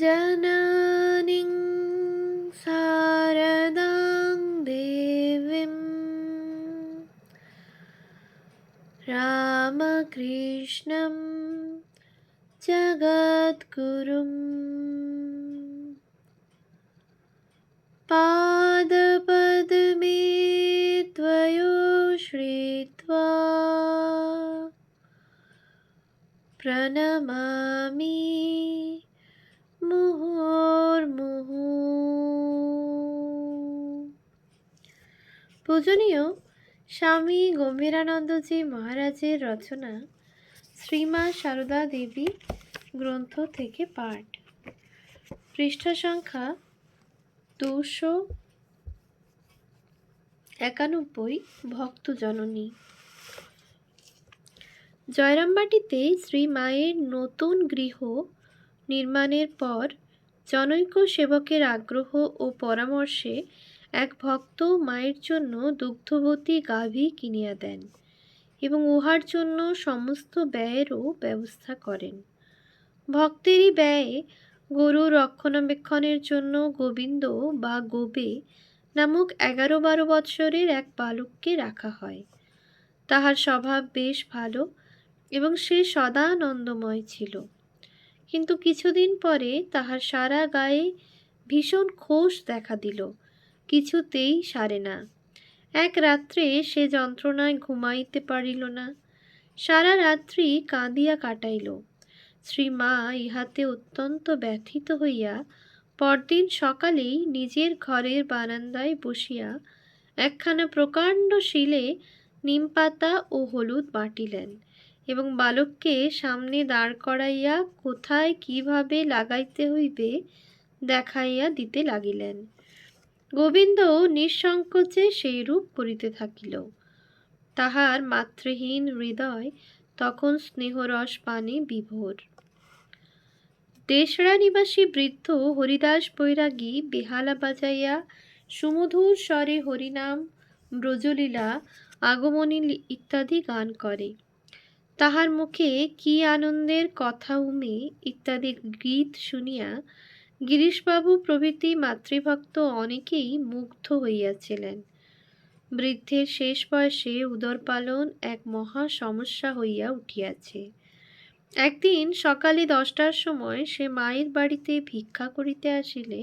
जननीं शारदां देवीं। रामकृष्णं जगद्गुरुम् पादपद्मे त्वयो श्रीत्वा प्रणमामि মুহুর্মুহু পূজনীয় স্বামী গম্ভীরানন্দজি মহারাজের রচনা শ্রীমা সারদা দেবী গ্রন্থ থেকে পাঠ। পৃষ্ঠা সংখ্যা দুশো একানব্বই ভক্তজননী। জয়রামবাটিতে শ্রী মায়ের নতুন গৃহ নির্মাণের পর জনৈক সেবকের আগ্রহ ও পরামর্শে এক ভক্ত মায়ের জন্য দুগ্ধবতী গাভী কিনিয়া দেন এবং উহার জন্য সমস্ত ব্যয়েরও ব্যবস্থা করেন। ভক্তেরই ব্যয়ে গরু রক্ষণাবেক্ষণের জন্য গোবিন্দ বা গোবে নামক এগারো বারো বৎসরের এক বালককে রাখা হয়। তাহার স্বভাব বেশ ভালো এবং সে সদানন্দময় ছিল। কিন্তু কিছুদিন পরে তাহার সারা গায়ে ভীষণ খোশ দেখা দিল। কিছুতেই সারে না। এক রাত্রে সে যন্ত্রণায় ঘুমাইতে পারিল না। সারা রাত্রি কাঁদিয়া কাটাইল। শ্রীমা ইহাতে অত্যন্ত ব্যথিত হইয়া পরদিন সকালেই নিজের ঘরের বারান্দায় বসিয়া একখানা প্রকাণ্ড শিলে নিমপাতা ও হলুদ বাটিলেন। এবং বালককে সামনে দাঁড় করাইয়া কোথায় কীভাবে লাগাইতে হইবে দেখাইয়া দিতে লাগিলেন। গোবিন্দ নিঃসংকোচে সেইরূপ করিতে থাকিল। তাহার মাতৃহীন হৃদয় তখন স্নেহরস পানে বিভোর। দেশরা নিবাসী বৃদ্ধ হরিদাস বৈরাগী বেহালা বাজাইয়া সুমধুর স্বরে হরিনাম, ব্রজলীলা, আগমনী ইত্যাদি গান করে। তাহার মুখে কি আনন্দের কথা উমে ইত্যাদি গীত শুনিয়া গিরিশবাবু প্রভৃতি মাতৃভক্ত অনেকেই মুগ্ধ হইয়াছিলেন। বৃদ্ধের শেষ বয়সে উদরপালন এক মহা সমস্যা হইয়া উঠিয়াছে। একদিন সকালে দশটার সময় সে মায়ের বাড়িতে ভিক্ষা করিতে আসিলে,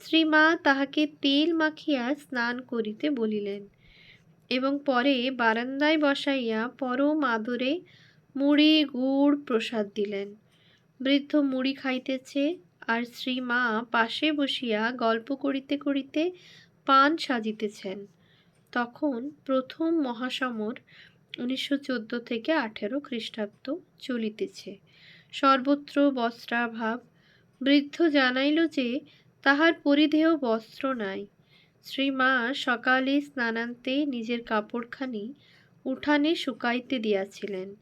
শ্রীমা তাহাকে তেল মাখিয়া স্নান করিতে বলিলেন। এবং পরে বারান্দায় বসাইয়া পরম আদরে মুড়ি, গুড় প্রসাদ দিলেন। বৃদ্ধ মুড়ি খাইতেছে আর শ্রীমা পাশে বসিয়া গল্প করিতে করিতে পান সাজিতেছেন। তখন প্রথম মহাসমর উনিশশো চোদ্দ থেকে আঠেরো খ্রিস্টাব্দ চলিতেছে। সর্বত্র বস্ত্রাভাব। বৃদ্ধ জানাইল যে তাহার পরিধেয় বস্ত্র নাই। শ্রীমা সকালে স্নানান্তে নিজের কাপড়খানি উঠানে শুকাইতে দিয়াছিলেন।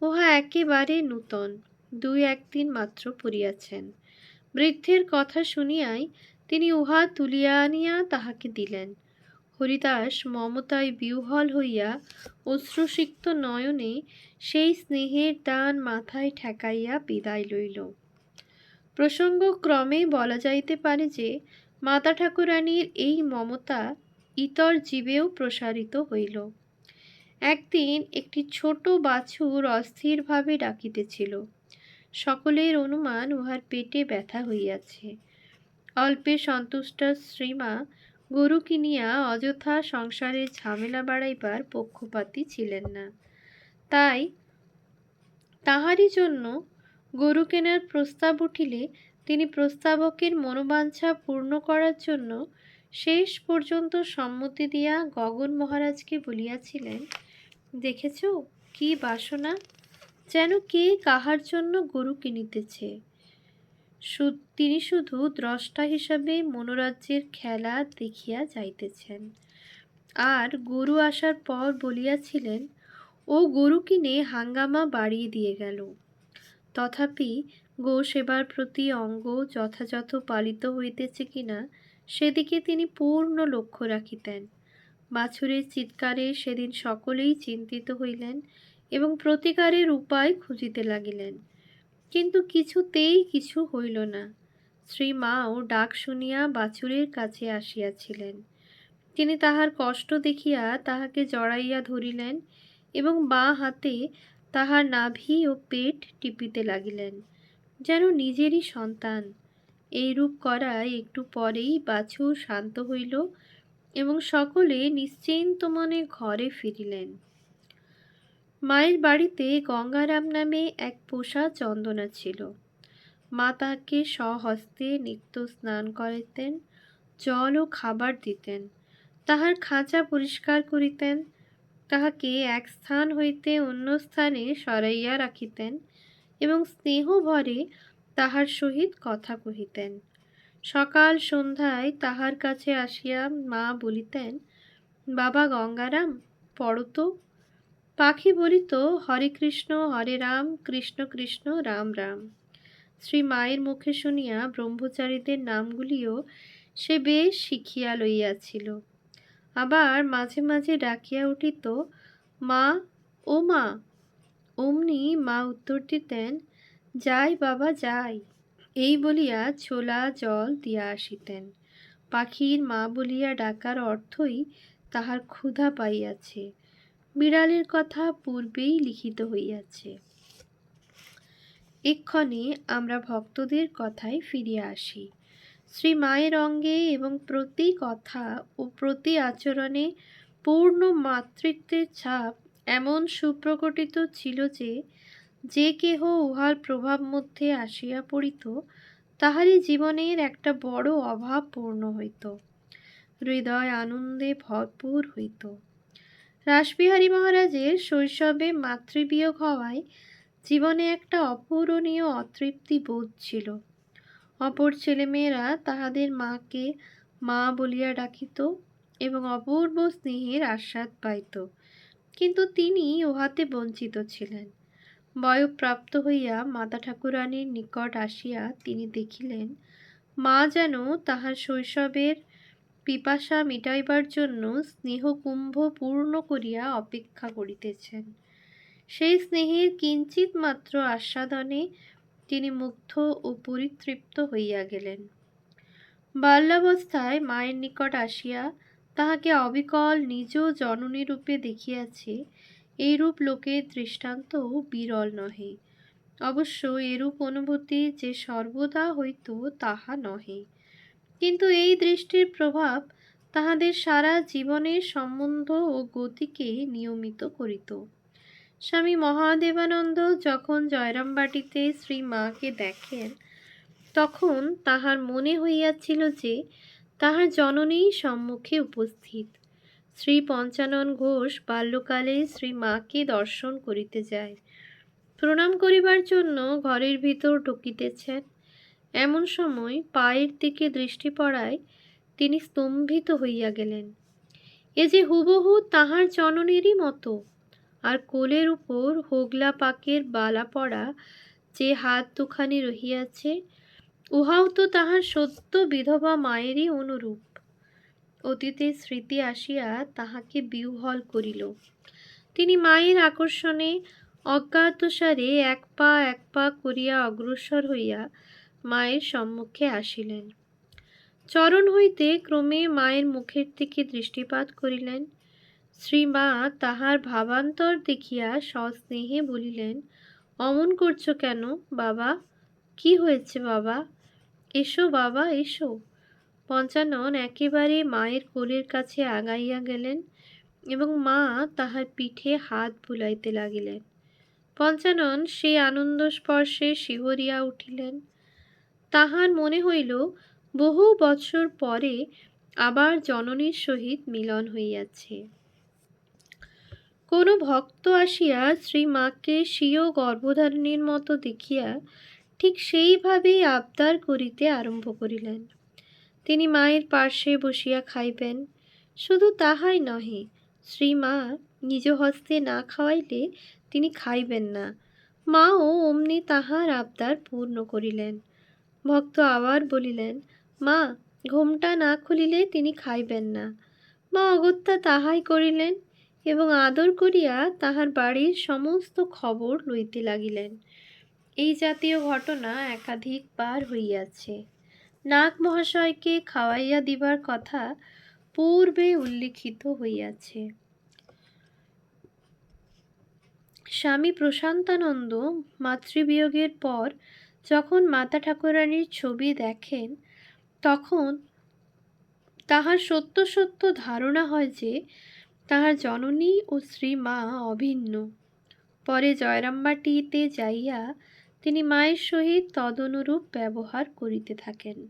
উহা একেবারে নূতন, দুই একদিন মাত্র পড়িয়াছেন। বৃদ্ধের কথা শুনিয়াই তিনি উহা তুলিয়া আনিয়া তাহাকে দিলেন। হরিদাস মমতায় বিহ্বল হইয়া অশ্রুসিক্ত নয়নে সেই স্নেহের দান মাথায় ঠেকাইয়া বিদায় লইল। প্রসঙ্গক্রমে বলা যাইতে পারে যে মাতা ঠাকুরানীর এই মমতা ইতর জীবেও প্রসারিত হইল। একদিন একটি ছোট বাছুর অস্থিরভাবে ডাকিতেছিল। সকলের অনুমান উহার পেটে ব্যথা হইয়াছে। অল্পে সন্তুষ্ট শ্রীমা গরু কিনিয়া অযথা সংসারে ঝামেলা বাড়াইবার পক্ষপাতী ছিলেন না। তাই তাহারই জন্য গরু কেনার প্রস্তাব উঠিলে তিনি প্রস্তাবকের মনোবাঞ্ছা পূর্ণ করার জন্য শেষ পর্যন্ত সম্মতি দিয়া গগন মহারাজকে বলিয়াছিলেন, দেখেছ কি বাসনা? যেন কে কাহার জন্য গরু কিনিতেছে? তিনি শুধু দ্রষ্টা হিসাবে মনোরাজ্যের খেলা দেখিয়া যাইতেছেন। আর গরু আসার পর বলিয়াছিলেন, ও গরু কিনে হাঙ্গামা বাড়িয়ে দিয়ে গেল। তথাপি গো সেবার প্রতি অঙ্গ যথাযথ পালিত হইতেছে কিনা, সেদিকে তিনি পূর্ণ লক্ষ্য রাখিতেন। বাছুরের চিৎকারে সেদিন সকলেই চিন্তিত হইলেন এবং প্রতিকারের উপায় খুঁজিতে লাগিলেন। কিন্তু কিছুতেই কিছু হইল না। শ্রীমাও ডাক শুনিয়া বাছুরের কাছে আসিয়াছিলেন। তিনি তাহার কষ্ট দেখিয়া তাহাকে জড়াইয়া ধরিলেন এবং বাঁ হাতে তাহার নাভি ও পেট টিপিতে লাগিলেন। যেন নিজেরই সন্তান। এইরূপ করায় একটু পরেই বাছুর শান্ত হইল এবং সকলে নিশ্চিন্ত মনে ঘরে ফিরিলেন। মায়ের বাড়িতে গঙ্গারাম নামে এক পোষা চন্দনা ছিল। মা তাকে স্বহস্তে নিত্য স্নান করাইতেন, জল ও খাবার দিতেন, তাহার খাঁচা পরিষ্কার করিতেন, তাহাকে এক স্থান হইতে অন্য স্থানে সরাইয়া রাখিতেন এবং স্নেহ ভরে তাহার সহিত কথা কহিতেন। সকাল সন্ধ্যায় তাহার কাছে আসিয়া মা বলিতেন, বাবা গঙ্গারাম, পড়ো তো। পাখি বলিত, হরে কৃষ্ণ, হরে রাম, কৃষ্ণ কৃষ্ণ, রাম রাম। শ্রী মায়ের মুখে শুনিয়া ব্রহ্মচারীদের নামগুলিও সে বেশ শিখিয়া লইয়াছিল। আবার মাঝে মাঝে ডাকিয়া উঠিত, মা, ও মা অমনি মা উত্তর দিতেন যাই বাবা, যাই। এই বলিয়া ছোলা জল দিয়া আসিতেন। পাখির মা বলিয়া ডাকার অর্থই তাহার ক্ষুধা পাইয়াছে। বিড়ালের কথা পূর্বেই লিখিত হইয়াছে। এক্ষণে আমরা ভক্তদের কথায় ফিরিয়া আসি। শ্রী মায়ের অঙ্গে এবং প্রতি কথা ও প্রতি আচরণে পূর্ণ মাতৃত্বের ছাপ এমন সুপ্রকটিত ছিল যে যে কেহ উহার প্রভাব মধ্যে আসিয়া পড়িত, তাহারই জীবনের একটা বড় অভাব পূর্ণ হইত। হৃদয় আনন্দে ভরপুর হইত। রাসবিহারী মহারাজের শৈশবে মাতৃবিয়োগ হওয়ায় জীবনে একটা অপূরণীয় অতৃপ্তি বোধ ছিল। অপর ছেলেমেয়েরা তাহাদের মাকে মা বলিয়া ডাকিত এবং অপূর্ব স্নেহের আস্বাদ পাইত। কিন্তু তিনি উহাতে বঞ্চিত ছিলেন। বয়প্রাপ্ত হইয়া মাতা ঠাকুরানীর নিকট আসিয়া তিনি দেখিলেন, মা যেন তাহার শৈশবের পিপাসা মিটাইবার জন্য স্নেহকুম্ভ পূর্ণ করিয়া অপেক্ষা করিতেছেন। সেই স্নেহের কিঞ্চিত মাত্র আস্বাদনে তিনি মুগ্ধ ও পরিতৃপ্ত হইয়া গেলেন। বাল্যাবস্থায় মায়ের নিকট আসিয়া তাহাকে অবিকল নিজ জননী রূপে দেখিয়াছে, এইরূপ লোকের দৃষ্টান্ত বিরল নহে। অবশ্য এরূপ অনুভূতি যে সর্বদা হইত তাহা নহে। কিন্তু এই দৃষ্টির প্রভাব তাহাদের সারা জীবনের সম্বন্ধ ও গতিকে নিয়মিত করিত। স্বামী মহাদেবানন্দ যখন জয়রামবাটিতে শ্রী মাকে দেখেন, তখন তাহার মনে হইয়াছিল যে তাহার জননী সম্মুখে উপস্থিত। শ্রী পঞ্চানন ঘোষ বাল্যকালে শ্রী মাকে দর্শন করিতে যায়। প্রণাম করিবার জন্য ঘরের ভিতর ঢুকিতেছেন। এমন সময় পায়ের দিকে দৃষ্টি পড়ায় তিনি স্তম্ভিত হইয়া গেলেন। এ যে হুবহু তাহার জননীরই মতো, আর কোলের উপর হোগলা পাকের বালা পড়া যে হাত দুখানি রহিয়াছে উহাও তো তাহার সত্য বিধবা মায়েরই অনুরূপ। অতীতের স্মৃতি আসিয়া তাহাকে বিহ্বল করিল। তিনি মায়ের আকর্ষণে অজ্ঞাতসারে এক পা এক পা করিয়া অগ্রসর হইয়া মায়ের সম্মুখে আসিলেন। চরণ হইতে ক্রমে মায়ের মুখের দিকে দৃষ্টিপাত করিলেন। শ্রীমা তাহার ভাবান্তর দেখিয়া সস্নেহে বলিলেন, অমন করছ কেন বাবা? কি হয়েছে বাবা? এসো বাবা, এসো। পঞ্চানন একেবারে মায়ের কোলের কাছে আগাইয়া গেলেন এবং মা তাহার পিঠে হাত বুলাইতে লাগিলেন। পঞ্চানন সেই আনন্দ স্পর্শে শিহরিয়া উঠিলেন। তাহার মনে হইল, বহু বছর পরে আবার জননীর সহিত মিলন হইয়াছে। কোনো ভক্ত আসিয়া শ্রী মাকে স্বীয় গর্ভধারিণীর মতো দেখিয়া ঠিক সেইভাবেই আবদার করিতে আরম্ভ করিলেন। তিনি মায়ের পার্শ্বে বসিয়া খাইবেন। শুধু তাহাই নহে শ্রীমা নিজ হস্তে না খাওয়াইলে তিনি খাইবেন না। মাও অমনি তাহার আবদার পূর্ণ করিলেন। ভক্ত আবার বলিলেন, মা, ঘোমটা না খুলিলে তিনি খাইবেন না মা অগত্যা তাহাই করিলেন এবং আদর করিয়া তাহার বাড়ির সমস্ত খবর লইতে লাগিলেন। এই জাতীয় ঘটনা একাধিকবার হইয়াছে। নাগ মহাশয়কে খাওয়াইয়া দিবার কথা পূর্বে উল্লিখিত হইয়াছে। স্বামী প্রশান্তানন্দ মাতৃবিয়োগের পর যখন মাতা ঠাকুরানীর ছবি দেখেন, তখন তাহার সত্য সত্য ধারণা হয় যে তাহার জননী ও শ্রীমা অভিন্ন। পরে জয়রামবাটিতে যাইয়া তিনি মায়ের সহিত তদনুরূপ ব্যবহার করিতে থাকেন।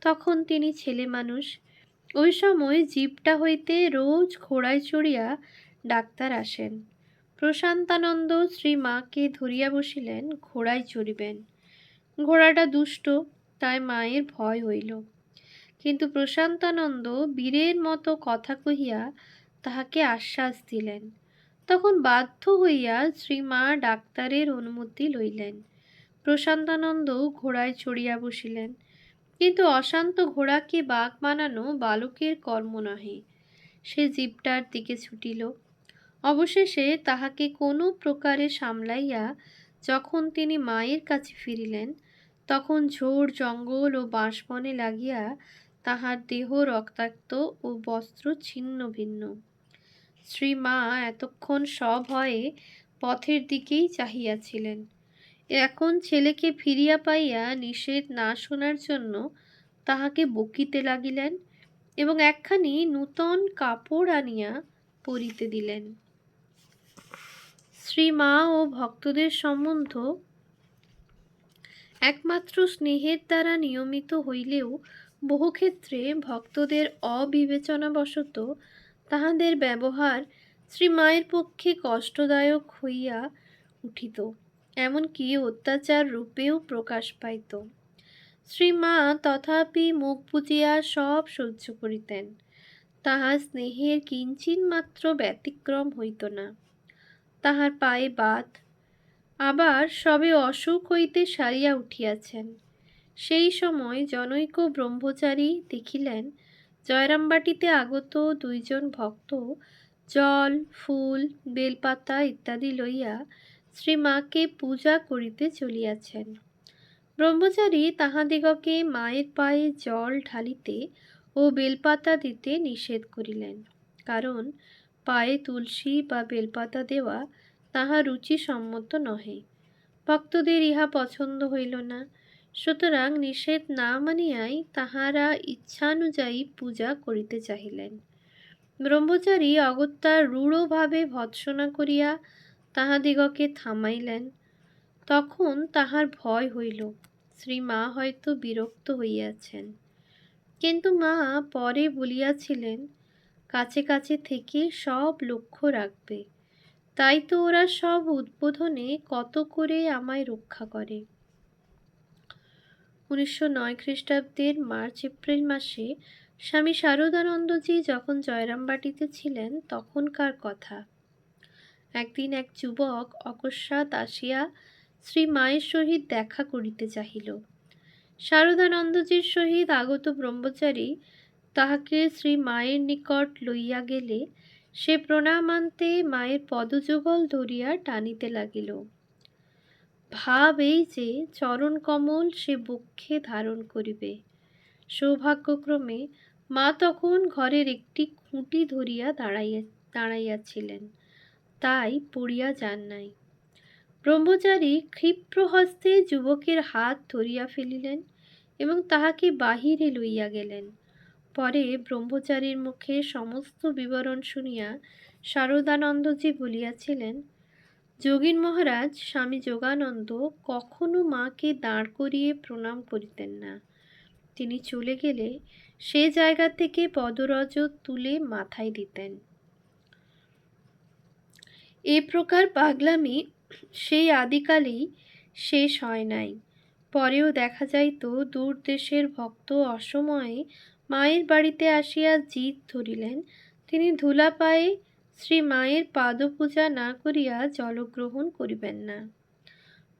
তখন তিনি ছেলে মানুষ। ওই সময় জিপটা হইতে রোজ ঘোড়ায় চড়িয়া ডাক্তার আসেন। প্রশান্তানন্দ শ্রী মাকে ধরিয়া বসিলেন, ঘোড়ায় চড়িবেন। ঘোড়াটা দুষ্ট, তাই মায়ের ভয় হইল। কিন্তু প্রশান্তানন্দ বীরের মতো কথা কহিয়া তাহাকে আশ্বাস দিলেন। তখন বাধ্য হইয়া শ্রীমা ডাক্তারের অনুমতি লইলেন। প্রশান্তানন্দ ঘোড়ায় চড়িয়া বসিলেন। কিন্তু অশান্ত ঘোড়াকে বাঘ বানানো বালকের কর্ম নহে। সে জীবটার দিকে ছুটিল। অবশেষে তাহাকে কোনো প্রকারে সামলাইয়া যখন তিনি মায়ের কাছে ফিরিলেন, তখন ঝোড় জঙ্গল ও বাঁশবনে লাগিয়া তাহার দেহ রক্তাক্ত ও বস্ত্র ছিন্ন ভিন্ন। শ্রীমা এতক্ষণ সভয়ে পথের দিকেই চাহিয়াছিলেন। এখন ছেলেকে ফিরিয়া পাইয়া নিষেধ না শোনার জন্য তাহাকে বকিতে লাগিলেন এবং একখানি নূতন কাপড় আনিয়া পরিতে দিলেন। শ্রীমা ও ভক্তদের সম্বন্ধ একমাত্র স্নেহের দ্বারা নিয়মিত হইলেও বহুক্ষেত্রে ভক্তদের অবিবেচনাবশত তাহাদের ব্যবহার শ্রী মায়ের পক্ষে কষ্টদায়ক হইয়া উঠিত। এমনকি অত্যাচার রূপেও প্রকাশ পাইত। শ্রীমা তথাপি মুখ বুজিয়া সব সহ্য করিতেন। তাহার স্নেহের কিঞ্চিন মাত্র ব্যতিক্রম হইত না। তাহার পায়ে বাত, আবার সবে অসুখ হইতে সারিয়া উঠিয়াছেন। সেই সময় জনৈক ব্রহ্মচারী দেখিলেন, জয়রামবাটিতে আগত দুইজন ভক্ত জল, ফুল, বেলপাতা ইত্যাদি লইয়া শ্রীমাকে পূজা করিতে চলিয়াছেন। ব্রহ্মচারী তাহাদিগকে মায়ের পায়ে জল ঢালিতে ও বেলপাতা দিতে নিষেধ করিলেন, কারণ পায়ে তুলসী বা বেলপাতা দেওয়া তাহা রুচিসম্মত নহে। ভক্তদের ইহা পছন্দ হইল না। সুতরাং নিষেধ না মানিয়াই তাহারা ইচ্ছানুযায়ী পূজা করিতে চাহিলেন। ব্রহ্মচারী অগত্যা রূঢ়ভাবে ভৎসনা করিয়া তাহাদিগকে থামাইলেন। তখন তাহার ভয় হইল শ্রীমা হয়তো বিরক্ত হইয়াছেন। কিন্তু মা পরে বলিয়াছিলেন, কাছে কাছে থেকে সব লক্ষ্য রাখবে। তাই তো ওরা সব উদ্বোধনে কত করে আমায় রক্ষা করে। উনিশশো নয় খ্রিস্টাব্দের মার্চ, এপ্রিল মাসে স্বামী শারদানন্দজি যখন জয়রামবাটিতে ছিলেন, তখনকার কথা। একদিন এক যুবক অকস্মাৎ আসিয়া শ্রী মায়ের সহিত দেখা করিতে চাহিল। শারদানন্দজির সহিত আগত ব্রহ্মচারী তাহাকে শ্রী মায়ের নিকট লইয়া গেলে সে প্রণামান্তে মায়ের পদযুগল ধরিয়া টানিতে লাগিল। ভাব এই যে চরণ কমল সে বক্ষে ধারণ করিবে। সৌভাগ্যক্রমে মা তখন ঘরের একটি খুঁটি ধরিয়া দাঁড়াইয়া, দাঁড়াইয়াছিলেন। তাই পড়িয়া যান নাই। ব্রহ্মচারী ক্ষিপ্র হস্তে যুবকের হাত ধরিয়া ফেলিলেন এবং তাহাকে বাহিরে লইয়া গেলেন। পরে ব্রহ্মচারীর মুখে সমস্ত বিবরণ শুনিয়া শারদানন্দজি বলিয়াছিলেন, যোগীন মহারাজ, স্বামী যোগানন্দ কখনো মাকে দাঁড় করিয়ে প্রণাম করিতেন না। তিনি চলে গেলে সে জায়গা থেকে পদরজ তুলে মাথায় দিতেন। এ প্রকার পাগলামি সেই আদিকালেই শেষ হয় নাই। পরেও দেখা যাইত দূর দেশের ভক্ত অসময়ে মায়ের বাড়িতে আসিয়া জিদ ধরিলেন। তিনি ধুলা পায়ে শ্রী মায়ের পাদপূজা না করিয়া জলগ্রহণ করিবেন না।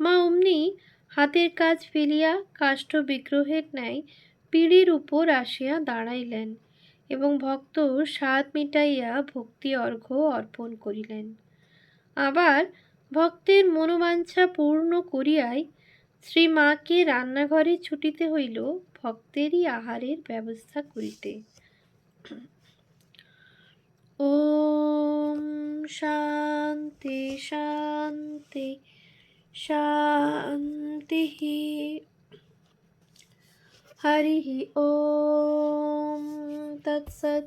মা অমনি হাতের কাজ ফেলিয়া কাষ্ঠ বিগ্রহের ন্যায় পিঁড়ির উপর আসিয়া দাঁড়াইলেন এবং ভক্ত স্বাদ মিটাইয়া ভক্তি অর্ঘ্য অর্পণ করিলেন। আবার ভক্তের মনোবাঞ্ছা পূর্ণ করিয়াই শ্রীমাকে রান্নাঘরে ছুটিতে হইল ভক্তেরই আহারের ব্যবস্থা করিতে। ওম শান্তি শান্তি শান্তি হরি ওম তৎসৎ।